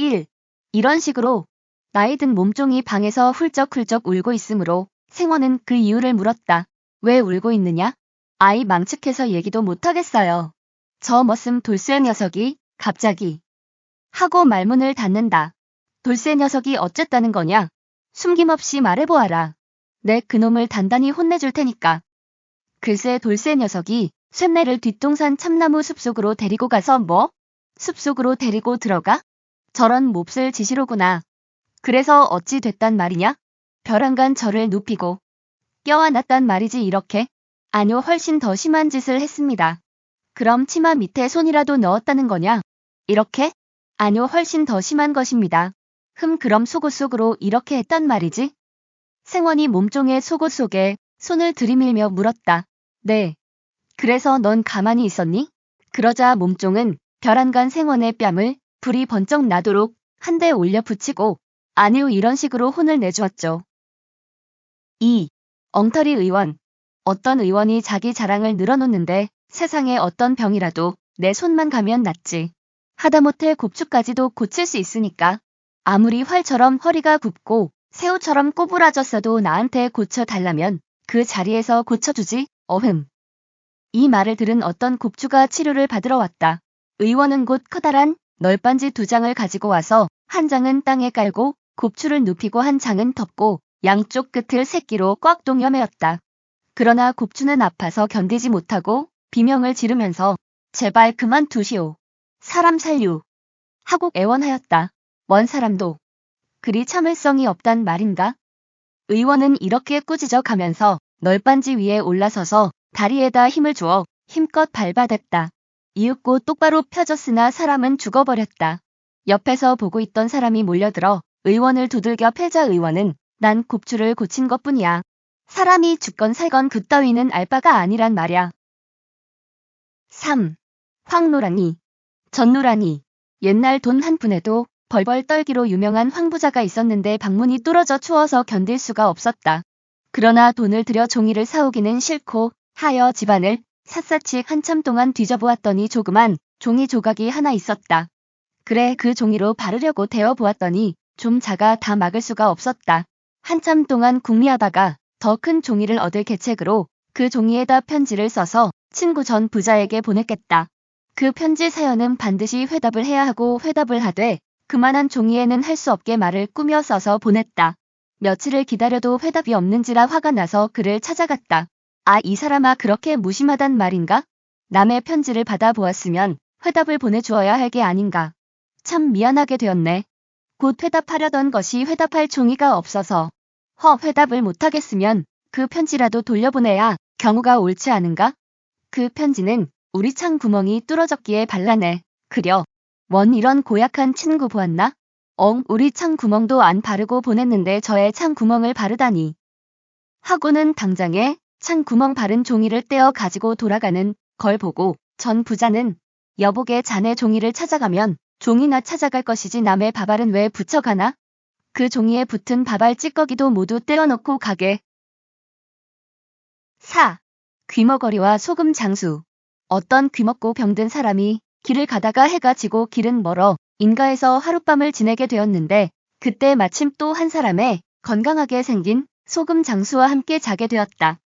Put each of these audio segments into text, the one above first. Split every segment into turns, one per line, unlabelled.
1. 이런 식으로 나이 든 몸종이 방에서 훌쩍훌쩍 울고 있으므로 생원은 그 이유를 물었다. 왜 울고 있느냐? 아이 망측해서 얘기도 못하겠어요. 저 머슴 돌쇠 녀석이 갑자기 하고 말문을 닫는다. 돌쇠 녀석이 어쨌다는 거냐? 숨김없이 말해보아라. 내 그놈을 단단히 혼내줄 테니까. 글쎄 돌쇠 녀석이 쇳내를 뒷동산 참나무 숲속으로 데리고 가서 뭐? 숲속으로 데리고 들어가? 저런 몹쓸 지시로구나. 그래서 어찌 됐단 말이냐? 벼랑간 저를 눕히고 껴안았단 말이지 이렇게? 아니요 훨씬 더 심한 짓을 했습니다. 그럼 치마 밑에 손이라도 넣었다는 거냐? 이렇게? 아니요 훨씬 더 심한 것입니다. 흠 그럼 속옷 속으로 이렇게 했단 말이지? 생원이 몸종의 속옷 속에 손을 들이밀며 물었다. 네. 그래서 넌 가만히 있었니? 그러자 몸종은 벼란간 생원의 뺨을 불이 번쩍 나도록 한 대 올려 붙이고 아니요 이런 식으로 혼을 내주었죠. 2. 엉터리 의원. 어떤 의원이 자기 자랑을 늘어놓는데 세상에 어떤 병이라도 내 손만 가면 낫지. 하다못해 곱추까지도 고칠 수 있으니까. 아무리 활처럼 허리가 굽고 새우처럼 꼬부라졌어도 나한테 고쳐달라면 그 자리에서 고쳐주지, 어흠. 이 말을 들은 어떤 곱추가 치료를 받으러 왔다. 의원은 곧 커다란 널빤지 두 장을 가지고 와서 한 장은 땅에 깔고 곱추를 눕히고 한 장은 덮고 양쪽 끝을 새끼로 꽉 동여매었다. 그러나 곱추는 아파서 견디지 못하고 비명을 지르면서 제발 그만 두시오. 사람 살류. 하고 애원하였다. 먼 사람도 그리 참을성이 없단 말인가? 의원은 이렇게 꾸짖어 가면서 널빤지 위에 올라서서 다리에다 힘을 주어 힘껏 밟아댔다. 이윽고 똑바로 펴졌으나 사람은 죽어버렸다. 옆에서 보고 있던 사람이 몰려들어 의원을 두들겨 패자 의원은 난 곱추를 고친 것뿐이야. 사람이 죽건 살건 그따위는 알 바가 아니란 말야. 3. 황노랑이 전노랑이 옛날 돈 한 푼에도 벌벌 떨기로 유명한 황부자가 있었는데 방문이 뚫어져 추워서 견딜 수가 없었다. 그러나 돈을 들여 종이를 사오기는 싫고 하여 집안을 샅샅이 한참 동안 뒤져보았더니 조그만 종이 조각이 하나 있었다. 그래 그 종이로 바르려고 대어보았더니 좀 작아 다 막을 수가 없었다. 한참 동안 궁리하다가 더 큰 종이를 얻을 계책으로 그 종이에다 편지를 써서 친구 전 부자에게 보냈겠다. 그 편지 사연은 반드시 회답을 해야 하고 회답을 하되 그만한 종이에는 할 수 없게 말을 꾸며 써서 보냈다. 며칠을 기다려도 회답이 없는지라 화가 나서 그를 찾아갔다. 아, 이 사람아 그렇게 무심하단 말인가? 남의 편지를 받아보았으면 회답을 보내주어야 할 게 아닌가. 참 미안하게 되었네. 곧 회답하려던 것이 회답할 종이가 없어서 허 회답을 못하겠으면 그 편지라도 돌려보내야 경우가 옳지 않은가? 그 편지는 우리 창 구멍이 뚫어졌기에 발라내. 그려. 원 이런 고약한 친구 보았나? 엉 우리 창 구멍도 안 바르고 보냈는데 저의 창 구멍을 바르다니. 하고는 당장에 창 구멍 바른 종이를 떼어 가지고 돌아가는 걸 보고 전 부자는 여복의 자네 종이를 찾아가면 종이나 찾아갈 것이지 남의 밥알은 왜 붙여가나? 그 종이에 붙은 밥알 찌꺼기도 모두 떼어놓고 가게. 4. 귀머거리와 소금 장수 어떤 귀먹고 병든 사람이 길을 가다가 해가 지고 길은 멀어 인가에서 하룻밤을 지내게 되었는데 그때 마침 또 한 사람의 건강하게 생긴 소금 장수와 함께 자게 되었다.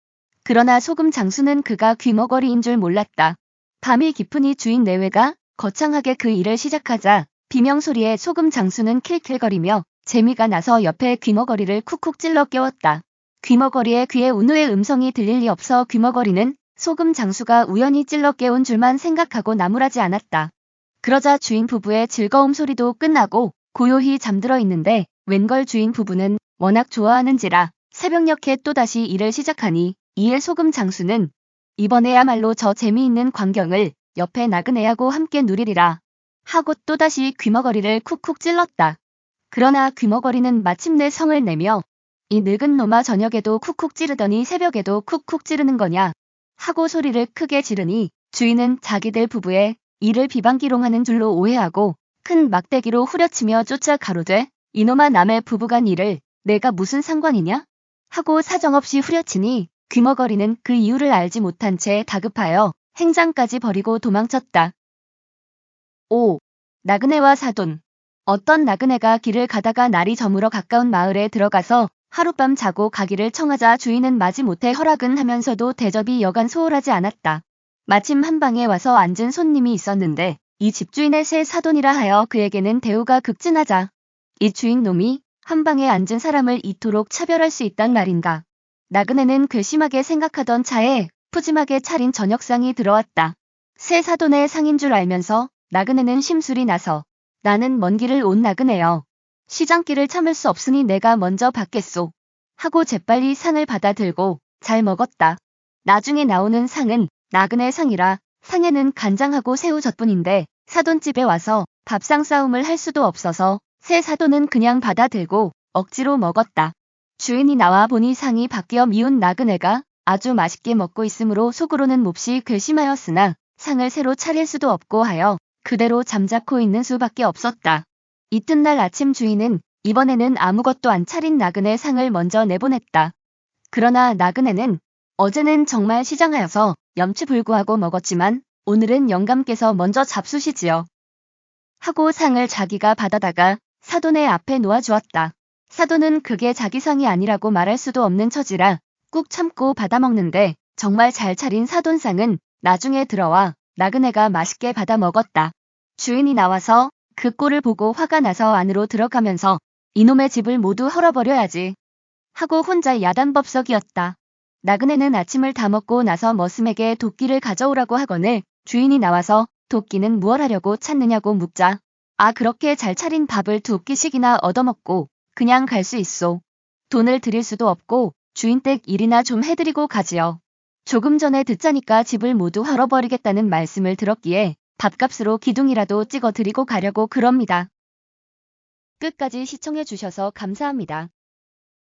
그러나 소금 장수는 그가 귀머거리인 줄 몰랐다. 밤이 깊으니 주인 내외가 거창하게 그 일을 시작하자 비명소리에 소금 장수는 킬킬거리며 재미가 나서 옆에 귀머거리를 쿡쿡 찔러 깨웠다. 귀머거리의 귀에 운우의 음성이 들릴 리 없어 귀머거리는 소금 장수가 우연히 찔러 깨운 줄만 생각하고 나무라지 않았다. 그러자 주인 부부의 즐거움 소리도 끝나고 고요히 잠들어 있는데 웬걸 주인 부부는 워낙 좋아하는지라 새벽녘에 또다시 일을 시작하니 이에 소금 장수는 이번에야말로 저 재미있는 광경을 옆에 나그네하고 함께 누리리라 하고 또다시 귀머거리를 쿡쿡 찔렀다. 그러나 귀머거리는 마침내 성을 내며 이 늙은 놈아 저녁에도 쿡쿡 찌르더니 새벽에도 쿡쿡 찌르는 거냐 하고 소리를 크게 지르니 주인은 자기들 부부의 이를 비방기롱하는 줄로 오해하고 큰 막대기로 후려치며 쫓아 가로되 이놈아 남의 부부간 일을 내가 무슨 상관이냐? 하고 사정없이 후려치니 귀머거리는 그 이유를 알지 못한 채 다급하여 행장까지 버리고 도망쳤다. 5. 나그네와 사돈 어떤 나그네가 길을 가다가 날이 저물어 가까운 마을에 들어가서 하룻밤 자고 가기를 청하자 주인은 마지못해 허락은 하면서도 대접이 여간 소홀하지 않았다. 마침 한 방에 와서 앉은 손님이 있었는데 이 집주인의 새 사돈이라 하여 그에게는 대우가 극진하자 이 주인 놈이 한 방에 앉은 사람을 이토록 차별할 수 있단 말인가. 나그네는 괘씸하게 생각하던 차에 푸짐하게 차린 저녁상이 들어왔다. 새 사돈의 상인 줄 알면서 나그네는 심술이 나서 나는 먼 길을 온 나그네여. 시장길을 참을 수 없으니 내가 먼저 받겠소. 하고 재빨리 상을 받아 들고 잘 먹었다. 나중에 나오는 상은 나그네 상이라 상에는 간장하고 새우젓뿐인데 사돈집에 와서 밥상 싸움을 할 수도 없어서 새 사돈은 그냥 받아 들고 억지로 먹었다. 주인이 나와 보니 상이 바뀌어 미운 나그네가 아주 맛있게 먹고 있으므로 속으로는 몹시 괘씸하였으나 상을 새로 차릴 수도 없고 하여 그대로 잠자코 있는 수밖에 없었다. 이튿날 아침 주인은 이번에는 아무것도 안 차린 나그네 상을 먼저 내보냈다. 그러나 나그네는 어제는 정말 시장하여서 염치불구하고 먹었지만 오늘은 영감께서 먼저 잡수시지요. 하고 상을 자기가 받아다가 사돈의 앞에 놓아주었다. 사돈은 그게 자기 상이 아니라고 말할 수도 없는 처지라 꾹 참고 받아먹는데 정말 잘 차린 사돈상은 나중에 들어와 나그네가 맛있게 받아 먹었다. 주인이 나와서 그 꼴을 보고 화가 나서 안으로 들어가면서 이놈의 집을 모두 헐어버려야지 하고 혼자 야단법석이었다. 나그네는 아침을 다 먹고 나서 머슴에게 도끼를 가져오라고 하거늘 주인이 나와서 도끼는 무얼 하려고 찾느냐고 묻자 아 그렇게 잘 차린 밥을 두 끼씩이나 얻어먹고 그냥 갈 수 있소. 돈을 드릴 수도 없고 주인 댁 일이나 좀 해드리고 가지요. 조금 전에 듣자니까 집을 모두 헐어버리겠다는 말씀을 들었기에 밥값으로 기둥이라도 찍어 드리고 가려고 그럽니다. 끝까지 시청해주셔서 감사합니다.